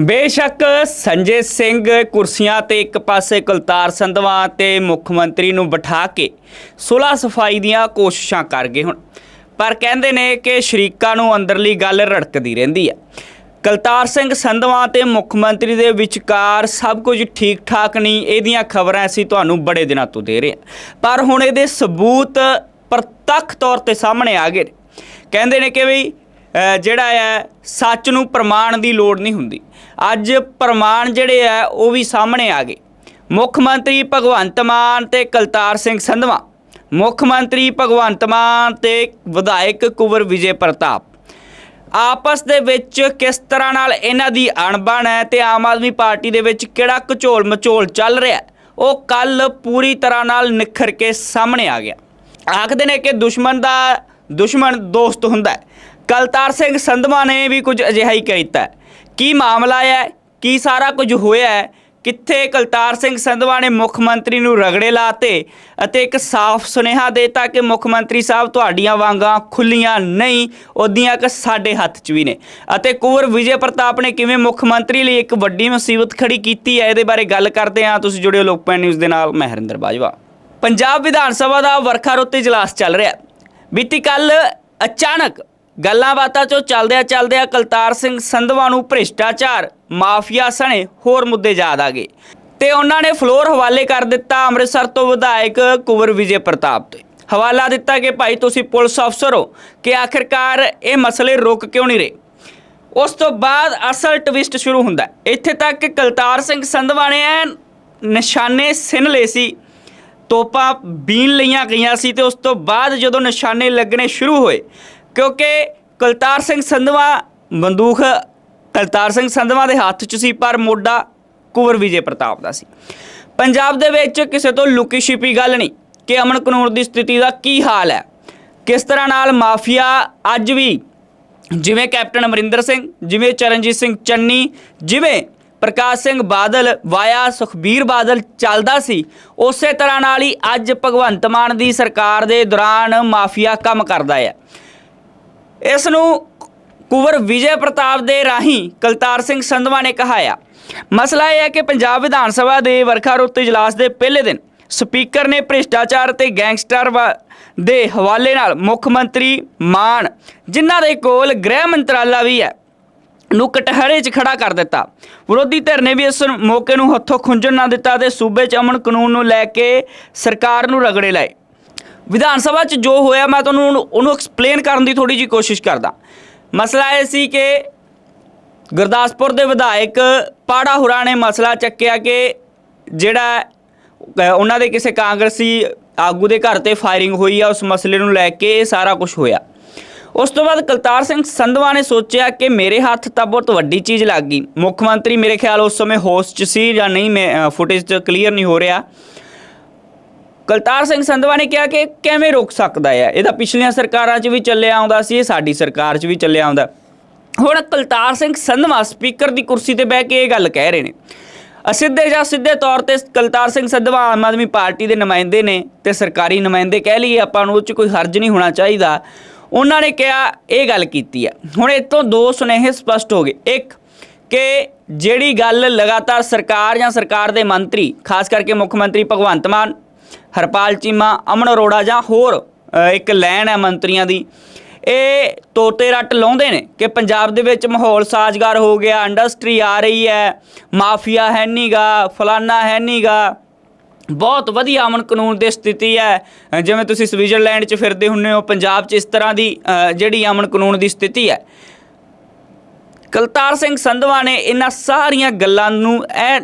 ਬੇਸ਼ੱਕ ਸੰਜੇ ਸਿੰਘ ਕੁਰਸੀਆਂ ਤੇ ਇੱਕ ਪਾਸੇ ਕੁਲਤਾਰ ਸੰਧਵਾ ਤੇ ਮੁੱਖ ਮੰਤਰੀ ਨੂੰ ਬਿਠਾ ਕੇ ਸੁਲਾ ਸਫ਼ਾਈ ਦੀਆਂ ਕੋਸ਼ਿਸ਼ਾਂ ਕਰ ਗਏ ਹੁਣ। ਪਰ ਕਹਿੰਦੇ ਨੇ ਕਿ ਸ਼ਰੀਕਾਂ ਨੂੰ ਅੰਦਰਲੀ ਗੱਲ ਰੜਕਦੀ ਰਹਿੰਦੀ ਹੈ। ਕੁਲਤਾਰ ਸਿੰਘ ਸੰਧਵਾ ਤੇ ਮੁੱਖ ਮੰਤਰੀ ਦੇ ਵਿਚਕਾਰ ਸਭ ਕੁਝ ਠੀਕ ਠਾਕ ਨਹੀਂ, ਇਹਦੀਆਂ ਖਬਰਾਂ ਅਸੀਂ ਤੁਹਾਨੂੰ ਬੜੇ ਦਿਨਾਂ ਤੋਂ ਦੇ ਰਹੇ ਹਾਂ। ਪਰ ਹੁਣ ਇਹਦੇ ਸਬੂਤ ਪ੍ਰਤੱਖ ਤੌਰ ਤੇ ਸਾਹਮਣੇ ਆ ਗਏ ਨੇ। ਕਹਿੰਦੇ ਨੇ ਕਿ ਵੀ ਜਿਹੜਾ ਹੈ, ਸੱਚ ਨੂੰ ਪ੍ਰਮਾਣ ਦੀ ਲੋੜ ਨਹੀਂ ਹੁੰਦੀ। ਅੱਜ ਪ੍ਰਮਾਣ ਜਿਹੜੇ ਆ ਉਹ ਵੀ ਸਾਹਮਣੇ ਆ ਗਏ। ਮੁੱਖ ਮੰਤਰੀ ਭਗਵੰਤ ਮਾਨ ਤੇ ਕਲਤਾਰ ਸਿੰਘ ਸੰਧਵਾ। ਮੁੱਖ ਮੰਤਰੀ ਭਗਵੰਤ ਮਾਨ ਤੇ ਵਿਧਾਇਕ ਕੁਵਰ ਵਿਜੇ ਪ੍ਰਤਾਪ। ਆਪਸ ਦੇ ਵਿੱਚ ਕਿਸ ਤਰ੍ਹਾਂ ਨਾਲ ਇਹਨਾਂ ਦੀ ਅਣਬਣ ਹੈ ਤੇ ਆਮ ਆਦਮੀ ਪਾਰਟੀ ਦੇ ਵਿੱਚ ਕਿਹੜਾ ਘਚੋਲ ਮਚੋਲ ਚੱਲ ਰਿਹਾ ਉਹ ਕੱਲ ਪੂਰੀ ਤਰ੍ਹਾਂ ਨਾਲ ਨਿਖਰ ਕੇ ਸਾਹਮਣੇ ਆ ਗਿਆ। ਆਖਦੇ ਨੇ ਕਿ ਦੁਸ਼ਮਣ ਦਾ ਦੁਸ਼ਮਣ ਦੋਸਤ ਹੁੰਦਾ ਕਲਤਾਰ ਸਿੰਘ ਸੰਧਵਾ ਨੇ ਵੀ ਕੁਝ ਅਜਿਹਾ ਹੀ ਕੀਤਾ ਹੈ। ਕੀ ਮਾਮਲਾ ਹੈ? ਕੀ ਸਾਰਾ ਕੁਝ ਹੋਇਆ ਹੈ? ਕਿੱਥੇ ਕਲਤਾਰ ਸਿੰਘ ਸੰਧਵਾ ਨੇ ਮੁੱਖ ਮੰਤਰੀ ਨੂੰ ਰਗੜੇ ਲਾਤੇ ਅਤੇ ਇੱਕ ਸਾਫ਼ ਸੁਨੇਹਾ ਦੇਤਾ ਕਿ ਮੁੱਖ ਮੰਤਰੀ ਸਾਹਿਬ ਤੁਹਾਡੀਆਂ ਵਾਂਗਾਂ ਖੁੱਲੀਆਂ ਨਹੀਂ, ਉਹਦੀਆਂ ਕਿ ਸਾਡੇ ਹੱਥ 'ਚ ਵੀ ਨੇ। ਅਤੇ ਕੁਵਰ ਵਿਜੇ ਪ੍ਰਤਾਪ ਨੇ ਕਿਵੇਂ ਮੁੱਖ ਮੰਤਰੀ ਲਈ ਇੱਕ ਵੱਡੀ ਮੁਸੀਬਤ ਖੜੀ ਕੀਤੀ ਹੈ? ਇਹਦੇ ਬਾਰੇ ਗੱਲ ਕਰਦੇ ਹਾਂ। ਤੁਸੀਂ ਜੁੜਿਓ ਲੋਕਪਾਲ ਨਿਊਜ਼ ਦੇ ਨਾਲ, ਮੈਂ ਹਰਿੰਦਰ ਬਾਜਵਾ। ਪੰਜਾਬ ਵਿਧਾਨ ਸਭਾ ਦਾ ਵਰਖਾ ਰੁੱਤ ਇਜਲਾਸ ਚੱਲ ਰਿਹਾ ਬੀਤੀ ਕੱਲ ਅਚਾਨਕ ਗੱਲਾਂ ਬਾਤਾਂ ਚੋਂ ਚੱਲਦਿਆਂ ਚੱਲਦਿਆਂ ਕਲਤਾਰ ਸਿੰਘ ਸੰਧਵਾ ਨੂੰ ਭ੍ਰਿਸ਼ਟਾਚਾਰ, ਮਾਫੀਆ ਸਣੇ ਹੋਰ ਮੁੱਦੇ ਯਾਦ ਆ ਗਏ ਤੇ ਉਹਨਾਂ ਨੇ ਫਲੋਰ ਹਵਾਲੇ ਕਰ ਦਿੱਤਾ ਅੰਮ੍ਰਿਤਸਰ ਤੋਂ ਵਿਧਾਇਕ ਕੁਵਰ ਵਿਜੇ ਪ੍ਰਤਾਪ ਤੇ। ਹਵਾਲਾ ਦਿੱਤਾ ਕਿ ਭਾਈ ਤੁਸੀਂ ਪੁਲਿਸ ਅਫਸਰ ਹੋ ਕਿ ਆਖਿਰਕਾਰ ਇਹ ਮਸਲੇ ਰੁਕ ਕਿਉਂ ਨਹੀਂ ਰਹੇ। ਉਸ ਤੋਂ ਬਾਅਦ ਅਸਲ ਟਵਿਸਟ ਸ਼ੁਰੂ ਹੁੰਦਾ। ਇੱਥੇ ਤੱਕ ਕਿ ਕਲਤਾਰ ਸਿੰਘ ਸੰਧਵਾ ਨੇ ਨਿਸ਼ਾਨੇ ਸਿਨ ਲਏ ਸੀ, ਤੋਪਾਂ ਬੀਨ ਲਈਆਂ ਗਈਆਂ ਸੀ ਤੇ ਉਸ ਤੋਂ ਬਾਅਦ ਜਦੋਂ ਨਿਸ਼ਾਨੇ ਲੱਗਣੇ ਸ਼ੁਰੂ ਹੋਏ ਕਿਉਂਕਿ ਕੁਲਤਾਰ ਸਿੰਘ ਸੰਧਵਾ ਬੰਦੂਕ ਕੁਲਤਾਰ ਸਿੰਘ ਸੰਧਵਾ ਦੇ ਹੱਥ 'ਚ ਸੀ, ਪਰ ਮੋਢਾ ਕੁਵਰ ਵਿਜੇ ਪ੍ਰਤਾਪ ਦਾ ਸੀ। ਪੰਜਾਬ ਦੇ ਵਿੱਚ ਕਿਸੇ ਤੋਂ ਲੁਕੀ ਛਿਪੀ ਗੱਲ ਨਹੀਂ ਕਿ ਅਮਨ ਕਾਨੂੰਨ ਦੀ ਸਥਿਤੀ ਦਾ ਕੀ ਹਾਲ ਹੈ। ਕਿਸ ਤਰ੍ਹਾਂ ਨਾਲ ਮਾਫੀਆ ਅੱਜ ਵੀ ਜਿਵੇਂ ਕੈਪਟਨ ਅਮਰਿੰਦਰ ਸਿੰਘ, ਜਿਵੇਂ ਚਰਨਜੀਤ ਸਿੰਘ ਚੰਨੀ, ਜਿਵੇਂ ਪ੍ਰਕਾਸ਼ ਸਿੰਘ ਬਾਦਲ, ਵਾਇਆ ਸੁਖਬੀਰ ਬਾਦਲ ਚੱਲਦਾ ਸੀ, ਉਸੇ ਤਰ੍ਹਾਂ ਨਾਲ ਹੀ ਅੱਜ ਭਗਵੰਤ ਮਾਨ ਦੀ ਸਰਕਾਰ ਦੇ ਦੌਰਾਨ ਮਾਫੀਆ ਕੰਮ ਕਰਦਾ ਹੈ। ਇਸ ਨੂੰ ਕੁਵਰ ਵਿਜੇ ਪ੍ਰਤਾਪ ਦੇ ਰਾਹੀਂ ਕਲਤਾਰ ਸਿੰਘ ਸੰਧਵਾ ਨੇ ਕਹਾਇਆ ਮਸਲਾ ਇਹ ਹੈ ਕਿ ਪੰਜਾਬ ਵਿਧਾਨ ਸਭਾ ਦੇ ਵਰਖਾ ਰੁੱਤ ਇਜਲਾਸ ਦੇ ਪਹਿਲੇ ਦਿਨ ਸਪੀਕਰ ਨੇ ਭ੍ਰਿਸ਼ਟਾਚਾਰ ਤੇ ਗੈਂਗਸਟਰ ਵਾ- ਦੇ ਹਵਾਲੇ ਨਾਲ ਮੁੱਖ ਮੰਤਰੀ ਮਾਨ, ਜਿਨ੍ਹਾਂ ਦੇ ਕੋਲ ਗ੍ਰਹਿ ਮੰਤਰਾਲਾ ਵੀ ਹੈ, ਨੂੰ ਕਟਹਿਰੇ 'ਚ ਖੜਾ ਕਰ ਦਿੱਤਾ। ਵਿਰੋਧੀ ਧਿਰ ਨੇ ਵੀ ਇਸ ਮੌਕੇ ਨੂੰ ਹੱਥੋਂ ਖੁੰਝਣ ਨਾ ਦਿੱਤਾ ਤੇ ਸੂਬੇ 'ਚ ਅਮਨ ਕਾਨੂੰਨ ਨੂੰ ਲੈ ਕੇ ਸਰਕਾਰ ਨੂੰ ਰਗੜੇ ਲਾਏ। ਵਿਧਾਨ ਸਭਾ 'ਚ ਜੋ ਹੋਇਆ, ਮੈਂ ਤੁਹਾਨੂੰ ਉਹਨੂੰ- ਉਹਨੂੰ ਐਕਸਪਲੇਨ ਕਰਨ ਦੀ ਥੋੜੀ ਜੀ ਕੋਸ਼ਿਸ਼ ਕਰਦਾ। ਮਸਲਾ ਇਹ ਸੀ ਕਿ ਗੁਰਦਾਸਪੁਰ ਦੇ ਵਿਧਾਇਕ ਪਾੜਾ ਹੁਰਾ ਨੇ ਮਸਲਾ ਚੱਕਿਆ ਕਿ ਜਿਹੜਾ ਉਹਨਾਂ ਦੇ ਕਿਸੇ ਕਾਂਗਰਸੀ ਆਗੂ ਦੇ ਘਰ ਤੇ ਫਾਇਰਿੰਗ ਹੋਈ ਆ, ਉਸ ਮਸਲੇ ਨੂੰ ਲੈ ਕੇ ਇਹ ਸਾਰਾ ਕੁਝ ਹੋਇਆ। ਉਸ ਤੋਂ ਬਾਅਦ ਕਲਤਾਰ ਸਿੰਘ ਸੰਧਵਾ ਨੇ ਸੋਚਿਆ ਕਿ ਮੇਰੇ ਹੱਥ ਤਾਂ ਬਹੁਤ ਵੱਡੀ ਚੀਜ਼ ਲੱਗ ਗਈ। ਮੁੱਖ ਮੰਤਰੀ ਮੇਰੇ ਖਿਆਲ ਉਸ ਸਮੇਂ ਹੋਸਟ 'ਚ ਸੀ ਜਾਂ ਨਹੀਂ, ਮੈਂ ਫੁਟੇਜ 'ਚ ਕਲੀਅਰ ਨਹੀਂ ਹੋ ਰਿਹਾ। ਕਲਤਾਰ ਸਿੰਘ ਸੰਧਵਾ ਨੇ ਕਿਹਾ ਕਿ ਕਿਵੇਂ ਰੋਕ ਸਕਦਾ ਹੈ? ਇਹਦਾ ਪਿਛਲੀਆਂ ਸਰਕਾਰਾਂ 'ਚ ਵੀ ਚੱਲਿਆ ਆਉਂਦਾ ਸੀ, ਇਹ ਸਾਡੀ ਸਰਕਾਰ 'ਚ ਵੀ ਚੱਲਿਆ ਆਉਂਦਾ। ਹੁਣ ਕਲਤਾਰ ਸਿੰਘ ਸੰਧਵਾ ਸਪੀਕਰ ਦੀ ਕੁਰਸੀ ਤੇ ਬਹਿ ਕੇ ਇਹ ਗੱਲ ਕਹਿ ਰਹੇ ਨੇ। ਅਸਿੱਧੇ ਜਾਂ ਸਿੱਧੇ ਤੌਰ ਤੇ ਕਲਤਾਰ ਸਿੰਘ ਸੰਧਵਾ ਆਮ ਆਦਮੀ ਪਾਰਟੀ ਦੇ ਨੁਮਾਇੰਦੇ ਨੇ ਤੇ ਸਰਕਾਰੀ ਨੁਮਾਇੰਦੇ ਕਹਿ ਲਈਏ ਆਪਾਂ ਨੂੰ, ਉਹ 'ਚ ਕੋਈ ਹਰਜ ਨਹੀਂ ਹੋਣਾ ਚਾਹੀਦਾ। ਉਹਨਾਂ ਨੇ ਕਿਹਾ, ਇਹ ਗੱਲ ਕੀਤੀ ਹੈ। ਹੁਣ ਇਹ ਦੋ ਸੁਨੇਹੇ ਸਪਸ਼ਟ ਹੋ ਗਏ। ਇੱਕ, ਕਿ ਜਿਹੜੀ ਗੱਲ ਲਗਾਤਾਰ ਸਰਕਾਰ ਜਾਂ ਸਰਕਾਰ ਦੇ ਮੰਤਰੀ, ਖਾਸ ਕਰਕੇ ਮੁੱਖ ਮੰਤਰੀ ਭਗਵੰਤ ਮਾਨ ਹਰਪਾਲ ਚੀਮਾ, ਅਮਨ ਅਰੋੜਾ ਜਾਂ ਹੋਰ ਇੱਕ ਲਾਈਨ ਹੈ ਮੰਤਰੀਆਂ ਦੀ। ਇਹ ਤੋਤੇ ਰੱਟ ਲਾਉਂਦੇ ਨੇ ਕਿ ਪੰਜਾਬ ਦੇ ਵਿੱਚ ਮਾਹੌਲ ਸਾਜ਼ਗਾਰ ਹੋ ਗਿਆ, ਇੰਡਸਟਰੀ ਆ ਰਹੀ ਹੈ, ਮਾਫੀਆ ਹੈ ਨਹੀਂਗਾ ਫਲਾਨਾ ਹੈ ਨਹੀਂਗਾ ਬਹੁਤ ਵਧੀਆ ਅਮਨ ਕਾਨੂੰਨ ਦੀ ਸਥਿਤੀ ਹੈ। ਜਿਵੇਂ ਤੁਸੀਂ ਸਵਿਟਜ਼ਰਲੈਂਡ 'ਚ ਫਿਰਦੇ ਹੁੰਨੇ ਹੋ, ਪੰਜਾਬ 'ਚ ਇਸ ਤਰ੍ਹਾਂ ਦੀ ਜਿਹੜੀ ਅਮਨ ਕਾਨੂੰਨ ਦੀ ਸਥਿਤੀ ਹੈ। ਕਲਤਾਰ ਸਿੰਘ ਸੰਧਵਾ ਨੇ ਇਹਨਾਂ ਸਾਰੀਆਂ ਗੱਲਾਂ ਨੂੰ ਐ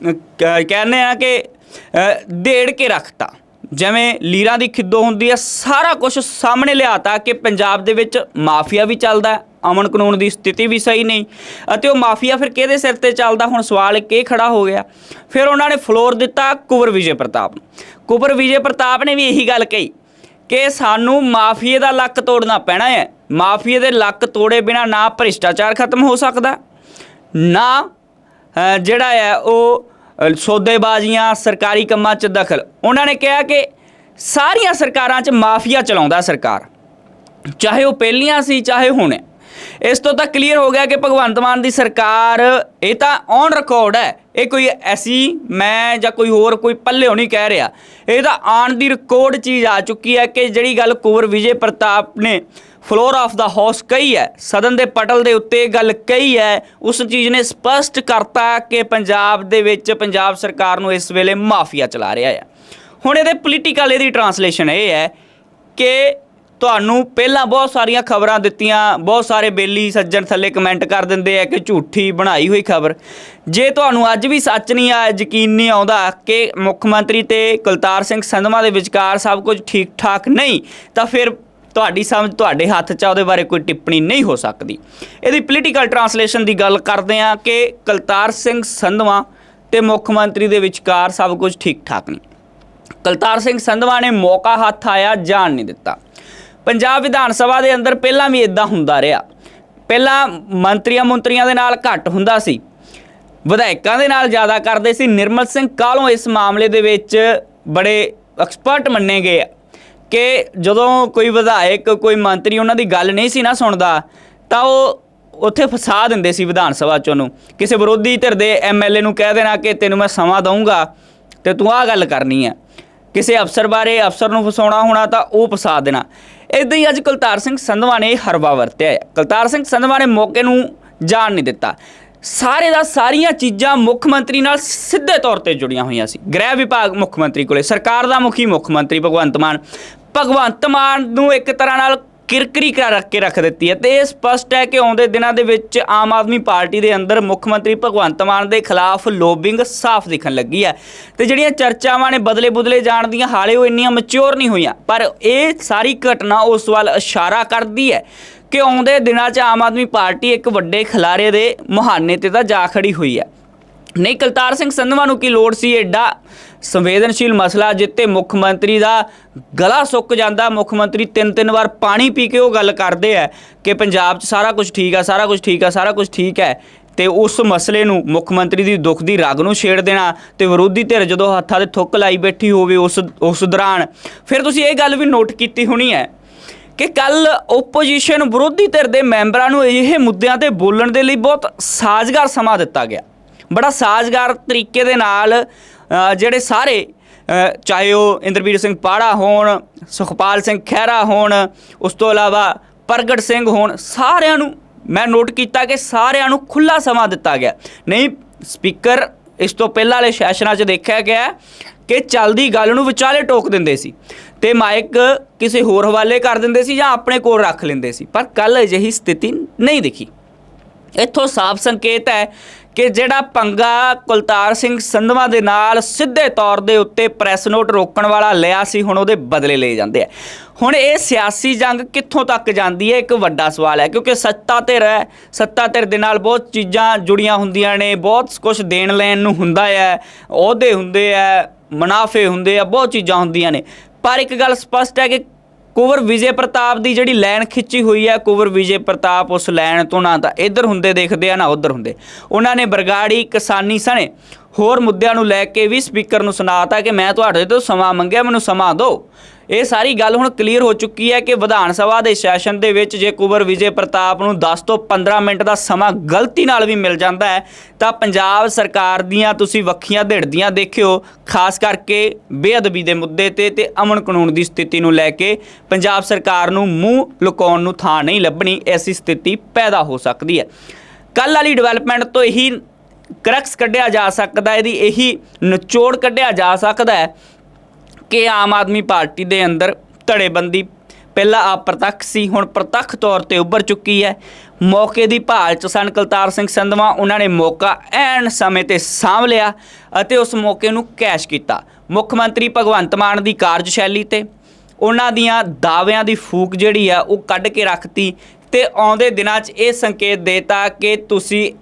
ਕਹਿੰਦੇ ਆ ਕਿ ਅ, ਦੇੜ ਕੇ ਰੱਖਤਾ। ਜਿਵੇਂ ਲੀਰਾਂ ਦੀ ਖਿੱਦੋ ਹੁੰਦੀ ਹੈ ਸਾਰਾ ਕੁਝ ਸਾਹਮਣੇ ਲਿਆਤਾ ਕਿ ਪੰਜਾਬ ਦੇ ਵਿੱਚ ਮਾਫੀਆ ਵੀ ਚੱਲਦਾ ਅਮਨ ਕਾਨੂੰਨ ਦੀ ਸਥਿਤੀ ਵੀ ਸਹੀ ਨਹੀਂ ਅਤੇ ਉਹ ਮਾਫੀਆ ਫਿਰ ਕਿਹਦੇ ਸਿਰ ਤੇ ਚੱਲਦਾ? ਹੁਣ ਸਵਾਲ ਇੱਕ ਇਹ ਖੜਾ ਹੋ ਗਿਆ। ਫਿਰ ਉਹਨਾਂ ਨੇ ਫਲੋਰ ਦਿੱਤਾ ਕੁਵਰ ਵਿਜੇ ਪ੍ਰਤਾਪ ਨੂੰ। ਕੁਵਰ ਵਿਜੇ ਪ੍ਰਤਾਪ ਨੇ ਵੀ ਇਹੀ ਗੱਲ ਕਹੀ ਕਿ ਸਾਨੂੰ ਮਾਫੀਏ ਦਾ ਲੱਕ ਤੋੜਨਾ ਪੈਣਾ ਹੈ। ਮਾਫੀਏ ਦੇ ਲੱਕ ਤੋੜੇ ਬਿਨਾ ਨਾ ਭ੍ਰਿਸ਼ਟਾਚਾਰ ਖਤਮ ਹੋ ਸਕਦਾ ਨਾ ਜਿਹੜਾ ਹੈ ਉਹ ਸੌਦੇਬਾਜ਼ੀਆਂ, ਸਰਕਾਰੀ ਕੰਮਾਂ 'ਚ ਦਖਲ। ਉਹਨਾਂ ਨੇ ਕਿਹਾ ਕਿ ਸਾਰੀਆਂ ਸਰਕਾਰਾਂ 'ਚ ਮਾਫੀਆ ਚਲਾਉਂਦਾ ਸਰਕਾਰ। ਚਾਹੇ ਉਹ ਪਹਿਲੀਆਂ ਸੀ, ਚਾਹੇ ਹੁਣ। ਇਸ ਤੋਂ ਤਾਂ ਕਲੀਅਰ ਹੋ ਗਿਆ ਕਿ ਭਗਵੰਤ ਮਾਨ ਦੀ ਸਰਕਾਰ ਇਹ ਤਾਂ ਔਨ ਰਿਕਾਰਡ ਹੈ। ਇਹ ਕੋਈ ਐਸੀ, ਮੈਂ ਜਾਂ ਕੋਈ ਹੋਰ ਕੋਈ ਪੱਲਿਓ ਨਹੀਂ ਕਹਿ ਰਿਹਾ। ਇਹ ਤਾਂ ਆਨ ਦੀ ਰਿਕਾਰਡ ਚੀਜ਼ ਆ ਚੁੱਕੀ ਹੈ ਕਿ ਜਿਹੜੀ ਗੱਲ ਕੁਵਰ ਵਿਜੇ ਪ੍ਰਤਾਪ ਨੇ ਫਲੋਰ ਆਫ ਦਾ ਹਾਊਸ ਕਹੀ ਹੈ, ਸਦਨ ਦੇ ਪਟਲ ਦੇ ਉੱਤੇ ਗੱਲ ਕਹੀ ਹੈ, ਉਸ ਚੀਜ਼ ਨੇ ਸਪਸ਼ਟ ਕਰਤਾ ਕਿ ਪੰਜਾਬ ਦੇ ਵਿੱਚ ਪੰਜਾਬ ਸਰਕਾਰ ਨੂੰ ਇਸ ਵੇਲੇ ਮਾਫੀਆ ਚਲਾ ਰਿਹਾ ਹੈ। ਹੁਣ ਇਹਦੇ ਪੋਲੀਟੀਕਲ ਇਹਦੀ ਟਰਾਂਸਲੇਸ਼ਨ ਇਹ ਹੈ ਕਿ ਤੁਹਾਨੂੰ ਪਹਿਲਾਂ ਬਹੁਤ ਸਾਰੀਆਂ ਖਬਰਾਂ ਦਿੱਤੀਆਂ, ਬਹੁਤ ਸਾਰੇ ਬੇਲੀ ਸੱਜਣ ਥੱਲੇ ਕਮੈਂਟ ਕਰ ਦਿੰਦੇ ਆ ਕਿ ਝੂਠੀ ਬਣਾਈ ਹੋਈ ਖਬਰ। ਜੇ ਤੁਹਾਨੂੰ ਅੱਜ ਵੀ ਸੱਚ ਨਹੀਂ ਆ, ਯਕੀਨ ਨਹੀਂ ਆਉਂਦਾ ਕਿ ਮੁੱਖ ਮੰਤਰੀ ਤੇ ਕੁਲਤਾਰ ਸਿੰਘ ਸੰਧਮਾ ਦੇ ਵਿਚਕਾਰ ਸਭ ਕੁਝ ਠੀਕ ਠਾਕ ਨਹੀਂ, ਤਾਂ ਫਿਰ ਤੁਹਾਡੀ ਸਮਝ ਤੁਹਾਡੇ ਹੱਥ 'ਚ ਆ, ਉਹਦੇ ਬਾਰੇ ਕੋਈ ਟਿੱਪਣੀ ਨਹੀਂ ਹੋ ਸਕਦੀ। ਇਹਦੀ ਪੋਲੀਟੀਕਲ ਟਰਾਂਸਲੇਸ਼ਨ ਦੀ ਗੱਲ ਕਰਦੇ ਆ ਕਿ ਕੁਲਤਾਰ ਸਿੰਘ ਸੰਧਵਾ ਤੇ ਮੁੱਖ ਮੰਤਰੀ ਦੇ ਵਿਚਕਾਰ ਸਭ ਕੁਝ ਠੀਕ ਠਾਕ ਨਹੀਂ। ਕੁਲਤਾਰ ਸਿੰਘ ਸੰਧਵਾ ਨੇ ਮੌਕਾ ਹੱਥ ਆਇਆ, ਜਾਣ ਨਹੀਂ ਦਿੱਤਾ। ਪੰਜਾਬ ਵਿਧਾਨ ਸਭਾ ਦੇ ਅੰਦਰ ਪਹਿਲਾਂ ਵੀ ਇਦਾਂ ਹੁੰਦਾ ਰਿਹਾ। ਪਹਿਲਾਂ ਮੰਤਰੀਆਂ ਮੰਤਰੀਆਂ ਦੇ ਨਾਲ ਘੱਟ ਹੁੰਦਾ ਸੀ। ਵਿਧਾਇਕਾਂ ਦੇ ਨਾਲ ਜ਼ਿਆਦਾ ਕਰਦੇ ਸੀ। ਨਿਰਮਲ ਸਿੰਘ ਕਾਹਲੋਂ ਇਸ ਮਾਮਲੇ ਦੇ ਵਿੱਚ ਬੜੇ ਐਕਸਪਰਟ ਮੰਨੇ ਗਏ ਆ ਕਿ ਜਦੋਂ ਕੋਈ ਵਿਧਾਇਕ, ਕੋਈ ਮੰਤਰੀ ਉਹਨਾਂ ਦੀ ਗੱਲ ਨਹੀਂ ਸੀ ਨਾ ਸੁਣਦਾ, ਤਾਂ ਉਹ ਉੱਥੇ ਫਸਾ ਦਿੰਦੇ ਸੀ ਵਿਧਾਨ ਸਭਾ ਚ ਉਹਨੂੰ। ਕਿਸੇ ਵਿਰੋਧੀ ਧਿਰ ਦੇ ਐਮਐਲਏ ਨੂੰ ਕਹਿ ਦੇਣਾ ਕਿ ਤੈਨੂੰ ਮੈਂ ਸਮਾਂ ਦਊਂਗਾ ਤੇ ਤੂੰ ਆਹ ਗੱਲ ਕਰਨੀ ਹੈ ਕਿਸੇ ਅਫਸਰ ਬਾਰੇ ਅਫਸਰ ਨੂੰ ਫਸਾਉਣਾ ਹੋਣਾ ਤਾਂ ਉਹ ਫਸਾ ਦੇਣਾ। ਇਦਾਂ ਹੀ ਅੱਜ ਕੁਲਤਾਰ ਸਿੰਘ ਸੰਧਵਾ ਨੇ ਹਰਵਾ ਵਰਤਿਆ ਹੈ। ਕੁਲਤਾਰ ਸਿੰਘ ਸੰਧਵਾ ਨੇ ਮੌਕੇ ਨੂੰ ਜਾਣ ਨਹੀਂ ਦਿੱਤਾ। ਸਾਰੇ ਦਾ ਸਾਰੀਆਂ ਚੀਜ਼ਾਂ ਮੁੱਖ ਮੰਤਰੀ ਨਾਲ ਸਿੱਧੇ ਤੌਰ ਤੇ ਜੁੜੀਆਂ ਹੋਈਆਂ ਸੀ। ਗ੍ਰਹਿ ਵਿਭਾਗ ਮੁੱਖ ਮੰਤਰੀ ਕੋਲੇ, ਸਰਕਾਰ ਦਾ ਮੁਖੀ ਮੁੱਖ ਮੰਤਰੀ ਭਗਵੰਤ ਮਾਨ। ਭਗਵੰਤ ਮਾਨ ਨੂੰ ਇੱਕ ਤਰ੍ਹਾਂ ਨਾਲ ਕਿਰਕਰੀ ਕਰ ਰੱਖ ਕੇ ਰੱਖ ਦਿੱਤੀ ਹੈ ਤੇ ਇਹ ਸਪਸ਼ਟ ਹੈ ਕਿ ਆਉਂਦੇ ਦਿਨਾਂ ਦੇ ਵਿੱਚ ਆਮ ਆਦਮੀ ਪਾਰਟੀ ਦੇ ਅੰਦਰ ਮੁੱਖ ਮੰਤਰੀ ਭਗਵੰਤ ਮਾਨ ਦੇ ਖਿਲਾਫ ਲੋਬਿੰਗ ਸਾਫ਼ ਦਿਖਣ ਲੱਗੀ ਹੈ ਤੇ ਜਿਹੜੀਆਂ ਚਰਚਾਵਾਂ ਨੇ ਬਦਲੇ ਬੁਦਲੇ ਜਾਣ ਦੀਆਂ, ਹਾਲੇ ਉਹ ਇੰਨੀਆਂ ਮੈਚੁਰ ਨਹੀਂ ਹੋਈਆਂ। ਪਰ ਇਹ ਸਾਰੀ ਘਟਨਾ ਉਸ ਵੱਲ ਇਸ਼ਾਰਾ ਕਰਦੀ ਹੈ ਕਿ ਆਉਂਦੇ ਦਿਨਾਂ 'ਚ ਆਮ ਆਦਮੀ ਪਾਰਟੀ ਇੱਕ ਵੱਡੇ ਖਿਲਾਰੇ ਦੇ ਮੁਹਾਨੇ ਤੇ ਤਾਂ ਜਾ ਖੜੀ ਹੋਈ ਹੈ। ਨਹੀਂ ਕਲਤਾਰ ਸਿੰਘ ਸੰਧਵਾ ਨੂੰ ਕੀ ਲੋੜ ਸੀ? ਐਡਾ ਸੰਵੇਦਨਸ਼ੀਲ ਮਸਲਾ ਜਿੱਤੇ ਮੁੱਖ ਮੰਤਰੀ ਦਾ ਗਲਾ ਸੁੱਕ ਜਾਂਦਾ, ਮੁੱਖ ਮੰਤਰੀ ਤਿੰਨ ਤਿੰਨ ਵਾਰ ਪਾਣੀ ਪੀ ਕੇ ਉਹ ਗੱਲ ਕਰਦੇ ਆ ਕਿ ਪੰਜਾਬ 'ਚ ਸਾਰਾ ਕੁਝ ਠੀਕ ਆ, ਸਾਰਾ ਕੁਝ ਠੀਕ ਆ, ਸਾਰਾ ਕੁਝ ਠੀਕ ਹੈ। ਤੇ ਉਸ ਮਸਲੇ ਨੂੰ ਮੁੱਖ ਮੰਤਰੀ ਦੀ ਦੁੱਖ ਦੀ ਰਗ ਨੂੰ ਛੇੜ ਦੇਣਾ ਤੇ ਵਿਰੋਧੀ ਧਿਰ ਜਦੋਂ ਹੱਥਾਂ 'ਤੇ ਥੁੱਕ ਲਾਈ ਬੈਠੀ ਹੋਵੇ ਉਸ ਉਸ ਦੌਰਾਨ। ਫਿਰ ਤੁਸੀਂ ਇਹ ਗੱਲ ਵੀ ਨੋਟ ਕੀਤੀ ਹੋਣੀ ਹੈ ਕਿ ਕੱਲ ਓਪੋਜੀਸ਼ਨ ਵਿਰੋਧੀ ਧਿਰ ਦੇ ਮੈਂਬਰਾਂ ਨੂੰ ਇਹ ਮੁੱਦਿਆਂ ਤੇ ਬੋਲਣ ਦੇ ਲਈ ਬਹੁਤ ਸਾਜ਼ਗਾਰ ਸਮਾਂ ਦਿੱਤਾ ਗਿਆ। ਬੜਾ ਸਾਜ਼ਗਾਰ ਤਰੀਕੇ ਦੇ ਨਾਲ ਜਿਹੜੇ ਸਾਰੇ ਚਾਹੇ ਉਹ ਇੰਦਰਵੀਰ ਸਿੰਘ ਪਾੜਾ ਹੋਣ, ਸੁਖਪਾਲ ਸਿੰਘ ਖਹਿਰਾ ਹੋਣ, ਉਸ ਤੋਂ ਇਲਾਵਾ ਪ੍ਰਗਟ ਸਿੰਘ ਹੋਣ, ਸਾਰਿਆਂ ਨੂੰ ਮੈਂ ਨੋਟ ਕੀਤਾ ਕਿ ਸਾਰਿਆਂ ਨੂੰ ਖੁੱਲਾ ਸਮਾਂ ਦਿੱਤਾ ਗਿਆ। ਨਹੀਂ ਸਪੀਕਰ ਇਸ ਤੋਂ ਪਹਿਲਾਂ ਵਾਲੇ ਸੈਸ਼ਨਾਂ 'ਚ ਦੇਖਿਆ ਗਿਆ ਕਿ ਚੱਲਦੀ ਗੱਲ ਨੂੰ ਵਿਚਾਲੇ ਟੋਕ ਦਿੰਦੇ ਸੀ ਤੇ ਮਾਈਕ ਕਿਸੇ ਹੋਰ ਹਵਾਲੇ ਕਰ ਦਿੰਦੇ ਸੀ ਜਾਂ ਆਪਣੇ ਕੋਲ ਰੱਖ ਲੈਂਦੇ ਸੀ, ਪਰ ਕੱਲ ਅਜਿਹੀ ਸਥਿਤੀ ਨਹੀਂ ਦਿਖੀ। ਇੱਥੋਂ ਸਾਫ਼ ਸੰਕੇਤ ਹੈ ਕਿ ਜਿਹੜਾ ਪੰਗਾ ਕੁਲਤਾਰ ਸਿੰਘ ਸੰਧਵਾ ਦੇ ਨਾਲ ਸਿੱਧੇ ਤੌਰ ਦੇ ਉੱਤੇ ਪ੍ਰੈਸ ਨੋਟ ਰੋਕਣ ਵਾਲਾ ਲਿਆ ਸੀ, ਹੁਣ ਉਹਦੇ ਬਦਲੇ ਲਏ ਜਾਂਦੇ ਆ। ਹੁਣ ਇਹ ਸਿਆਸੀ ਜੰਗ ਕਿੱਥੋਂ ਤੱਕ ਜਾਂਦੀ ਹੈ? ਇੱਕ ਵੱਡਾ ਸਵਾਲ ਹੈ, ਕਿਉਂਕਿ ਸੱਤਾ ਧਿਰ ਹੈ, ਸੱਤਾ ਧਿਰ ਦੇ ਨਾਲ ਬਹੁਤ ਚੀਜ਼ਾਂ ਜੁੜੀਆਂ ਹੁੰਦੀਆਂ ਨੇ, ਬਹੁਤ ਕੁਝ ਦੇਣ ਲੈਣ ਨੂੰ ਹੁੰਦਾ ਹੈ, ਅਹੁਦੇ ਹੁੰਦੇ ਆ ਮੁਨਾਫੇ ਹੁੰਦੇ ਆ, ਬਹੁਤ ਚੀਜ਼ਾਂ ਹੁੰਦੀਆਂ ਨੇ। ਪਰ ਇੱਕ ਗੱਲ ਸਪਸ਼ਟ ਹੈ ਕਿ ਕੁਵਰ ਵਿਜੇ ਪ੍ਰਤਾਪ ਦੀ ਜਿਹੜੀ ਲਾਈਨ ਖਿੱਚੀ ਹੋਈ ਹੈ ਕੁਵਰ ਵਿਜੇ ਪ੍ਰਤਾਪ ਉਸ ਲਾਈਨ ਤੋਂ ਨਾ ਤਾਂ ਇੱਧਰ ਹੁੰਦੇ ਦੇਖਦੇ ਆ, ਨਾ ਉੱਧਰ ਹੁੰਦੇ। ਉਹਨਾਂ ਨੇ ਬਰਗਾੜੀ ਕਿਸਾਨੀ ਸਣੇ ਹੋਰ ਮੁੱਦਿਆਂ ਨੂੰ ਲੈ ਕੇ ਵੀ ਸਪੀਕਰ ਨੂੰ ਸੁਣਾਤਾ ਕਿ ਮੈਂ ਤੁਹਾਡੇ ਤੋਂ ਸਮਾਂ ਮੰਗਿਆ, ਮੈਨੂੰ ਸਮਾਂ ਦਿਓ। ਇਹ ਸਾਰੀ ਗੱਲ ਹੁਣ ਕਲੀਅਰ ਹੋ ਚੁੱਕੀ ਹੈ ਕਿ ਵਿਧਾਨ ਸਭਾ ਦੇ ਸੈਸ਼ਨ ਦੇ ਵਿੱਚ ਜੇ ਕੁਵਰ ਵਿਜੇ ਪ੍ਰਤਾਪ ਨੂੰ 10 ਤੋਂ 15 ਮਿੰਟ ਦਾ ਸਮਾਂ ਗਲਤੀ ਨਾਲ ਵੀ ਮਿਲ ਜਾਂਦਾ ਹੈ, ਤਾਂ ਪੰਜਾਬ ਸਰਕਾਰ ਦੀਆਂ ਤੁਸੀਂ ਵੱਖੀਆਂ ਢਿੜਦੀਆਂ ਦੇਖਿਓ, ਖਾਸ ਕਰਕੇ ਬੇਅਦਬੀ ਦੇ ਮੁੱਦੇ ਤੇ ਤੇ ਅਮਨ ਕਾਨੂੰਨ ਦੀ ਸਥਿਤੀ ਨੂੰ ਲੈ ਕੇ ਪੰਜਾਬ ਸਰਕਾਰ ਨੂੰ ਮੂੰਹ ਲੁਕਾਉਣ ਨੂੰ ਥਾਂ ਨਹੀਂ ਲੱਭਣੀ, ਐਸੀ ਸਥਿਤੀ ਪੈਦਾ ਹੋ ਸਕਦੀ ਹੈ। ਕੱਲ ਵਾਲੀ ਡਿਵੈਲਪਮੈਂਟ ਤੋਂ ਇਹੀ ਕਰਕਸ ਕੱਢਿਆ ਜਾ ਸਕਦਾ, ਇਹਦੀ ਇਹੀ ਨਿਚੋੜ ਕੱਢਿਆ ਜਾ ਸਕਦਾ ਹੈ। ਕਿ ਆਮ ਆਦਮੀ ਪਾਰਟੀ ਦੇ ਅੰਦਰ ਧੜੇਬੰਦੀ ਪਹਿਲਾਂ ਅਪ੍ਰਤੱਖ ਸੀ, ਹੁਣ ਪ੍ਰਤੱਖ ਤੌਰ ਤੇ ਉੱਭਰ ਚੁੱਕੀ ਹੈ। ਮੌਕੇ ਦੀ ਭਾਲ ਚ ਸਨ ਕਲਤਾਰ ਸਿੰਘ ਸੰਧਵਾ, ਉਹਨਾਂ ਨੇ ਮੌਕਾ ਐਨ ਸਮੇਂ ਤੇ ਸਾਂਭ ਲਿਆ ਅਤੇ ਉਸ ਮੌਕੇ ਨੂੰ ਕੈਸ਼ ਕੀਤਾ। ਮੁੱਖ ਮੰਤਰੀ ਭਗਵੰਤ ਮਾਨ ਦੀ ਕਾਰਜਸ਼ੈਲੀ ਤੇ ਉਹਨਾਂ ਦੀਆਂ ਦਾਅਵਿਆਂ ਦੀ ਫੂਕ ਜਿਹੜੀ ਆ, ਉਹ ਕੱਢ ਕੇ ਰੱਖਤੀ ਤੇ ਆਉਂਦੇ ਦਿਨਾਂ 'ਚ ਇਹ ਸੰਕੇਤ ਦੇਤਾ ਕਿ ਤੁਸੀਂ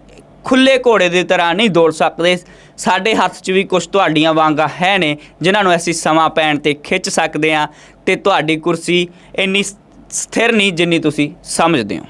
ਖੁੱਲੇ ਘੋੜੇ ਦੀ ਤਰ੍ਹਾਂ ਨਹੀਂ ਦੌੜ ਸਕਦੇ। ਸਾਡੇ ਹੱਥ 'ਚ ਵੀ ਕੁਝ ਤੁਹਾਡੀਆਂ ਵਾਂਗਾ ਹੈ ਨੇ, ਜਿਨ੍ਹਾਂ ਨੂੰ ਅਸੀਂ ਸਮਾਂ ਪੈਣ ਤੇ ਖਿੱਚ ਸਕਦੇ ਹਾਂ ਤੇ ਤੁਹਾਡੀ ਕੁਰਸੀ ਇੰਨੀ ਸਥਿਰ ਨਹੀਂ ਜਿੰਨੀ ਤੁਸੀਂ ਸਮਝਦੇ ਹੋ।